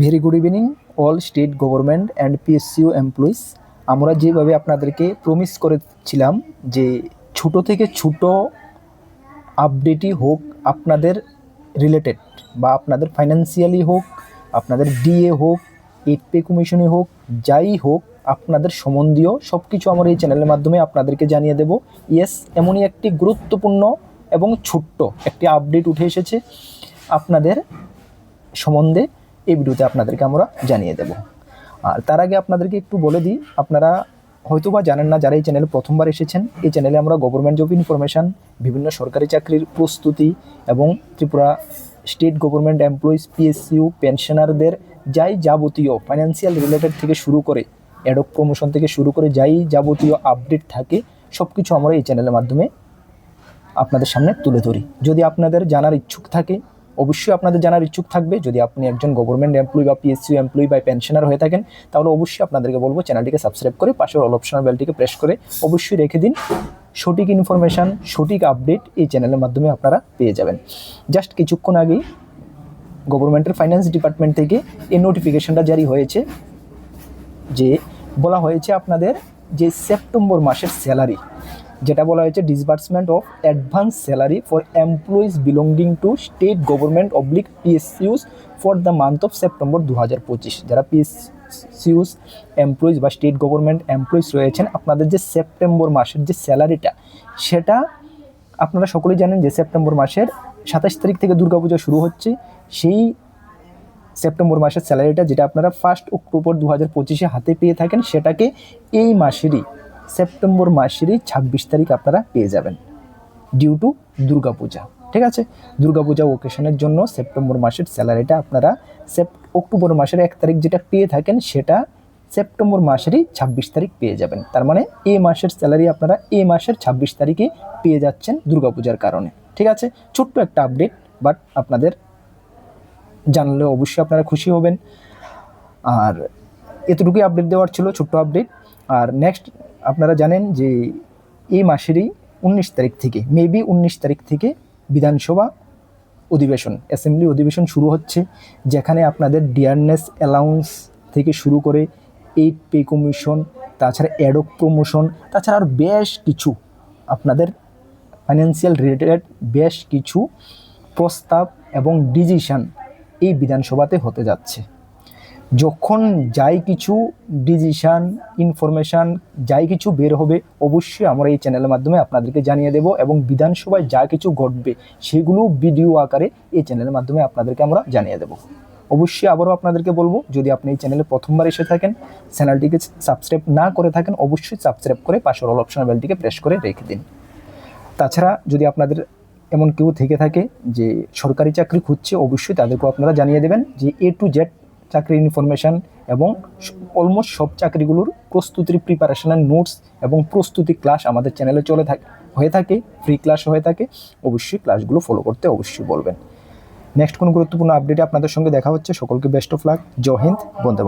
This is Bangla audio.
Very good evening all state government and PSCU employees আমরা যেভাবে আপনাদেরকে প্রমিস করেছিলাম যে ছোট থেকে ছোট আপডেটই হোক, আপনাদের রিলেটেড বা আপনাদের ফাইন্যান্সিয়ালি হোক, আপনাদের ডিএ হোক এইট পে কমিশনে হোক, যাই হোক, আপনাদের সম্বন্ধীয় সব কিছু আমার এই চ্যানেলের মাধ্যমে আপনাদেরকে জানিয়ে দেব। ইয়েস এমনই একটি গুরুত্বপূর্ণ এবং ছোট্ট একটি আপডেট উঠে এসেছে আপনাদের সম্বন্ধে। এই ভিডিওতে আপনাদেরকে আমরা জানিয়ে দেব। আর তার আগে আপনাদেরকে একটু বলে দিই, আপনারা হয়তো বা জানেন না যারা এই চ্যানেলে প্রথমবার এসেছেন, এই চ্যানেলে আমরা গভর্নমেন্ট জব ইনফরমেশান বিভিন্ন সরকারি চাকরির প্রস্তুতি এবং Tripura state government employees PSU পেনশনারদের যাই যাবতীয় ফাইন্যান্সিয়াল রিলেটেড থেকে শুরু করে অ্যাডক প্রমোশন থেকে শুরু করে যাই যাবতীয় আপডেট থাকে সব কিছু আমরা এই চ্যানেলের মাধ্যমে আপনাদের সামনে তুলে ধরি। যদি আপনাদের জানার ইচ্ছুক থাকে অবশ্যই আপনাদের জানার ইচ্ছুক থাকবে। যদি আপনি একজন গভর্নমেন্ট এমপ্লয়ি বা পিএসসিউ এমপ্লয়ি বা পেনশনার হয়ে থাকেন, তাহলে অবশ্যই আপনাদেরকে বলব চ্যানেলটিকে সাবস্ক্রাইব করে পাশের অল অপশনাল বেলটিকে প্রেস করে অবশ্যই রেখে দিন। সঠিক ইনফরমেশান সঠিক আপডেট এই চ্যানেলের মাধ্যমে আপনারা পেয়ে যাবেন। জাস্ট কিছুক্ষণ আগেই গভর্নমেন্টের ফাইন্যান্স ডিপার্টমেন্ট থেকে এই নোটিফিকেশনটা জারি হয়েছে যে, বলা হয়েছে আপনাদের যে সেপ্টেম্বর মাসের স্যালারি যেটা বলা হয়েছে disbursement of advance salary for employees belonging to state government oblique পিএসসিউস for the month of September দু হাজার পঁচিশ। যারা পিএসসিউস এমপ্লয়িজ বা স্টেট গভর্নমেন্ট এমপ্লয়িজ রয়েছেন, আপনাদের যে সেপ্টেম্বর মাসের যে স্যালারিটা সেটা আপনারা সকলেই জানেন যে সেপ্টেম্বর মাসের সাতাশ তারিখ থেকে দুর্গাপূজা শুরু হচ্ছে। সেই সেপ্টেম্বর মাসের স্যালারিটা যেটা আপনারা ফার্স্ট অক্টোবর দু হাজার পঁচিশে হাতে পেয়ে থাকেন, সেটাকে এই মাসেরই সেপ্টেম্বর মাসেরই ছাব্বিশ তারিখ আপনারা পেয়ে যাবেন ডিউ টু দুর্গাপূজা, ঠিক আছে? দুর্গাপূজা ওকেশনের জন্য সেপ্টেম্বর মাসের স্যালারিটা আপনারা সেপ অক্টোবর মাসের এক তারিখ যেটা পেয়ে থাকেন সেটা সেপ্টেম্বর মাসেরই ছাব্বিশ তারিখ পেয়ে যাবেন। তার মানে এ মাসের স্যালারি আপনারা এ মাসের ছাব্বিশ তারিখে পেয়ে যাচ্ছেন দুর্গাপূজার কারণে, ঠিক আছে? ছোট্ট একটা আপডেট বাট আপনাদের জানলে অবশ্যই আপনারা খুশি হবেন। আর এতটুকুই আপডেট দেওয়ার ছিল, ছোট্ট আপডেট আর নেক্সট আপনারা জানেন যে এই মাসেরই উনিশ তারিখ থেকে মেবি উনিশ তারিখ থেকে বিধানসভা অধিবেশন অ্যাসেম্বলি অধিবেশন শুরু হচ্ছে, যেখানে আপনাদের ডিয়ারনেস অ্যালাউন্স থেকে শুরু করে এইট পে কমিশন তাছাড়া অ্যাডক প্রমোশন তাছাড়া আর বেশ কিছু আপনাদের ফাইন্যান্সিয়াল রিলেটেড বেশ কিছু প্রস্তাব এবং ডিসিশন এই বিধানসভাতে হতে যাচ্ছে। যখন যাই কিছু ডিসিশান ইনফরমেশান যাই কিছু বের হবে, অবশ্যই আমরা এই চ্যানেলের মাধ্যমে আপনাদেরকে জানিয়ে দেব এবং বিধানসভায় যা কিছু ঘটবে, সেগুলো ভিডিও আকারে এই চ্যানেলের মাধ্যমে আপনাদেরকে আমরা জানিয়ে দেব। অবশ্যই আবারও আপনাদেরকে বলব, যদি আপনি এই চ্যানেলে প্রথমবার এসে থাকেন চ্যানেলটিকে সাবস্ক্রাইব না করে থাকেন, অবশ্যই সাবস্ক্রাইব করে পাশের অল অপশন বেলটিকে প্রেস করে রেখে দিন। তাছাড়া যদি আপনাদের এমন কেউ থেকে থাকে যে সরকারি চাকরি খুঁজছে, অবশ্যই তাদেরকেও আপনারা জানিয়ে দেবেন যে এ টু জেড চাকরির ইনফরমেশান এবং অলমোস্ট সব চাকরিগুলোর প্রস্তুতির প্রিপারেশনের নোটস এবং প্রস্তুতি ক্লাস আমাদের চ্যানেলে চলে থাকে, হয়ে থাকে ফ্রি ক্লাস হয়ে থাকে, অবশ্যই ক্লাসগুলো ফলো করতে অবশ্যই বলবেন। নেক্সট কোনো গুরুত্বপূর্ণ আপডেটে আপনাদের সঙ্গে দেখা হচ্ছে, সকলকে বেস্ট অফ লাক জয় হিন্দ, বন্দে